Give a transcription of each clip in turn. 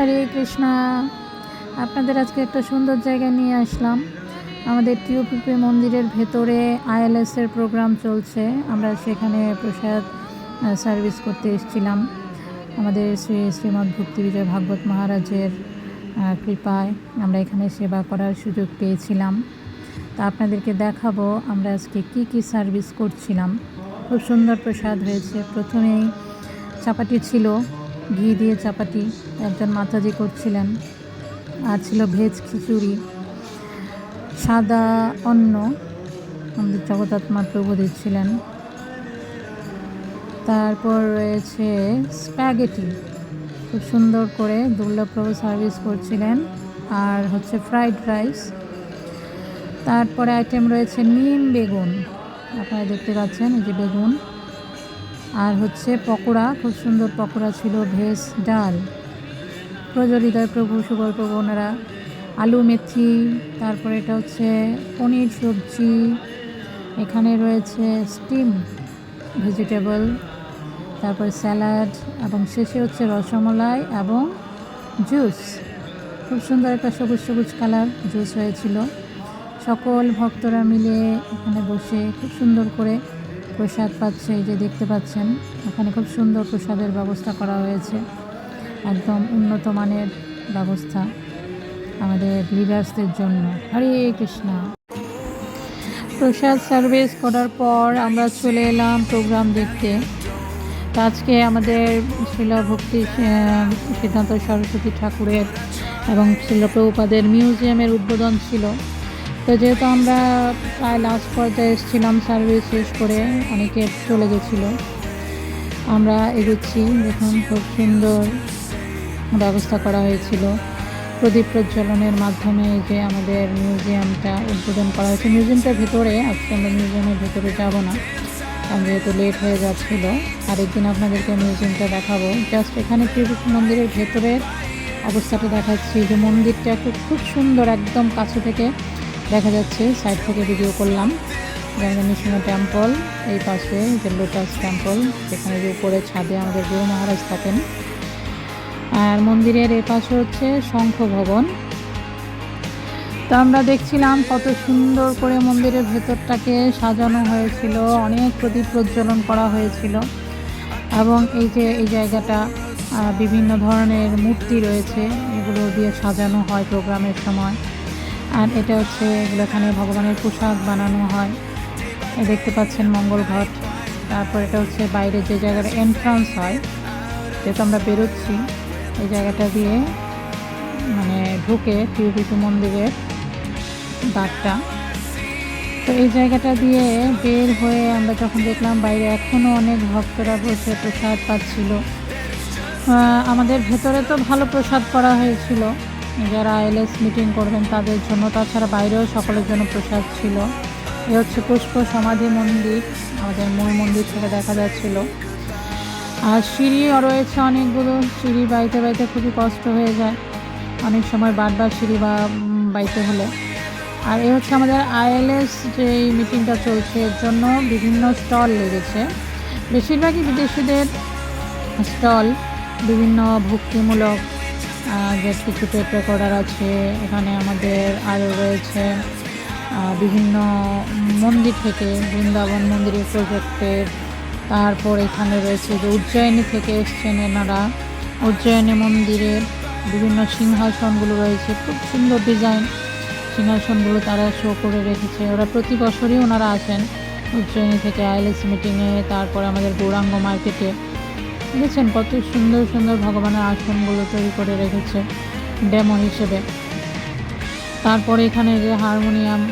হরে কৃষ্ণা। আপনাদের আজকে একটা সুন্দর জায়গায় নিয়ে আসলাম। আমাদের টিউপিপি মন্দিরের ভেতরে আইএলএস এর প্রোগ্রাম চলছে। আমরা সেখানে প্রসাদ সার্ভিস করতে এসেছিলাম। আমাদের শ্রী শ্রীমৎ ভক্তি বিজয় ভাগবত মহারাজের কৃপায় আমরা এখানে সেবা করার সুযোগ পেয়েছিলাম। তা আপনাদেরকে দেখাবো আমরা আজকে কি কি সার্ভিস করছিলাম। খুব সুন্দর প্রসাদ হয়েছে। প্রথমেই চাপাটি ছিল। ঘি দিয়ে চাপাটি একজন মাতাজি করছিলেন। আর ছিল ভেজ খিচুড়ি। সাদা অন্ন আমাদের জগতাত্মা প্রভু দিচ্ছিলেন। তারপর রয়েছে স্প্যাগেটি। খুব সুন্দর করে দুর্লভপ্রভু সার্ভিস করছিলেন। আর হচ্ছে ফ্রাইড রাইস। তারপরে আইটেম রয়েছে নিম বেগুন। আপনারা দেখতে পাচ্ছেন, এই যে বেগুন। আর হচ্ছে পকোড়া, খুব সুন্দর পকোড়া ছিল, ভেজ ডাল। প্রজরিদয় প্রভু সুগল্প ওনারা আলু, মেথি, তারপরে এটা হচ্ছে পনির, সবজি, এখানে রয়েছে স্টিম, ভেজিটেবল, তারপরে স্যালাড, এবং শেষে হচ্ছে রসমলাই এবং জুস। খুব সুন্দর একটা সবুজ সবুজ কালার জুস হয়েছিল। সকল ভক্তরা মিলে এখানে বসে খুব সুন্দর করে প্রসাদ পাচ্ছে, এই যে দেখতে পাচ্ছেন, এখানে খুব সুন্দর প্রসাদের ব্যবস্থা করা হয়েছে। একদম উন্নত মানের ব্যবস্থা আমাদের লিডার্সদের জন্য। হরে কৃষ্ণা। প্রসাদ সার্ভিস করার পর আমরা চলে এলাম প্রোগ্রাম দেখতে। আজকে আমাদের শিলা ভক্তি সিদ্ধান্ত সরস্বতী ঠাকুরের এবং শিল প্রভুপাদের মিউজিয়ামের উদ্বোধন ছিল। তো যেহেতু আমরা প্রায় লাস্ট পর্যায়ে এসেছিলাম সার্ভিস শেষ করে, অনেকে চলে গেছিল। আমরা এগোচ্ছি, দেখুন খুব সুন্দর ব্যবস্থা করা হয়েছিল। প্রদীপ প্রজ্বলনের মাধ্যমে যে আমাদের মিউজিয়ামটা উদ্বোধন করা হয়েছে। মিউজিয়ামটার ভেতরে, আজকে আমরা মিউজিয়ামের ভেতরে যাব না, কারণ যেহেতু লেট হয়ে যাচ্ছিল। আরেকদিন আপনাদেরকে মিউজিয়ামটা দেখাবো। জাস্ট এখানে ত্রিপুর মন্দিরের ভেতরের অবস্থাটা দেখাচ্ছি। যে মন্দিরটা খুব খুব সুন্দর, একদম কাছে থেকে দেখা যাচ্ছে সাইড থেকে ভিডিও করলাম। যেমন টেম্পল এই পাশে যে লোটাস টেম্পল যেখানে যে উপরে ছাদে আমাদের গুরু মহারাজ থাকেন। আর মন্দিরের এ পাশে হচ্ছে শঙ্খ ভবন। তো আমরা দেখছিলাম কত সুন্দর করে মন্দিরের ভেতরটাকে সাজানো হয়েছিল, অনেক প্রদীপ প্রজ্বলন করা হয়েছিল। এবং এই যে এই জায়গাটা বিভিন্ন ধরনের মূর্তি রয়েছে, এগুলো দিয়ে সাজানো হয় প্রোগ্রামের সময়। আর এটা হচ্ছে এগুলো এখানে ভগবানের পোশাক বানানো হয়। দেখতে পাচ্ছেন মঙ্গল ঘট। তারপর এটা হচ্ছে বাইরে যে জায়গাটা এন্ট্রান্স হয়, যেহেতু আমরা বেরোচ্ছি, এই জায়গাটা দিয়ে মানে ঢুকে টিউবিপি মন্দিরের দ্বারটা তো এই জায়গাটা দিয়ে বের হয়ে আমরা যখন দেখলাম বাইরে এখনও অনেক ভক্তরা বসে প্রসাদ পাচ্ছিল। আমাদের ভেতরে তো ভালো প্রসাদ করা হয়েছিল। যারা আইএলএস মিটিং করবেন তাদের জন্য, তাছাড়া বাইরেও সকলের জন্য প্রসাদ ছিল। এ হচ্ছে পুষ্প সমাধি মন্দির, আমাদের মূল মন্দির থেকে দেখা যাচ্ছিল। আর সিঁড়িও রয়েছে অনেকগুলো, সিঁড়ি বাইতে বাইতে খুবই কষ্ট হয়ে যায়। অনেক সময় বারবার সিঁড়ি বা বাইতে হলে। আর এ হচ্ছে আমাদের আইএলএস যে মিটিংটা চলছে, এর জন্য বিভিন্ন স্টল লেগেছে। বেশিরভাগই বিদেশিদের স্টল, বিভিন্ন ভক্তিমূলক যে কিছু টেপ রেকর্ডার আছে। এখানে আমাদের আরও রয়েছে বিভিন্ন মন্দির থেকে, বৃন্দাবন মন্দিরের প্রজেক্টের। তারপর এখানে রয়েছে যে উজ্জয়িনী থেকে এসছেন এনারা। উজ্জয়িনী মন্দিরের বিভিন্ন সিংহাসনগুলো রয়েছে, খুব সুন্দর ডিজাইন সিংহাসনগুলো তারা শো করে রেখেছে। ওরা প্রতি বছরই ওনারা আসেন উজ্জয়িনী থেকে আইএলএস মিটিংয়ে তারপর আমাদের গৌরাঙ্গ মার্কেটে দেখেছেন কত সুন্দর সুন্দর ভগবানের আসনগুলো তৈরি করে রেখেছে ডেমো হিসেবে। তারপরে এখানে যে হারমোনিয়াম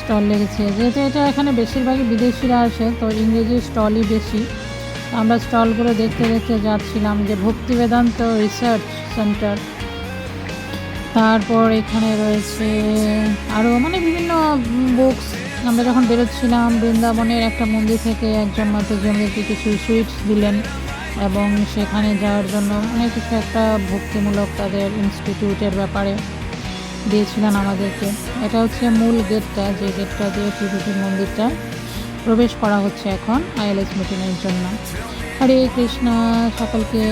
স্টল লেগেছে, যেহেতু এটা এখানে বেশিরভাগই বিদেশিরা আসে, তো ইংরেজি স্টলই বেশি। আমরা স্টলগুলো দেখতে দেখতে যাচ্ছিলাম যে ভক্তি বেদান্ত রিসার্চ সেন্টার। তারপর এখানে রয়েছে আরও মানে বিভিন্ন বুকস। আমরা যখন বেরোচ্ছিলাম বৃন্দাবনের একটা মন্দির থেকে একজন মাতাজি আমাদেরকে কিছু সুইটস দিলেন। এবং সেখানে যাওয়ার জন্য অনেক কিছু একটা ভক্তিমূলক তাদের ইনস্টিটিউটের ব্যাপারে দিয়েছিলেন আমাদেরকে। এটা হচ্ছে মূল গেটটা যে গেটটা দিয়ে ত্রিভুটির মন্দিরটা প্রবেশ করা হচ্ছে এখন আইএলএস মিটিংয়ের জন্য। হরে কৃষ্ণ, সকলকে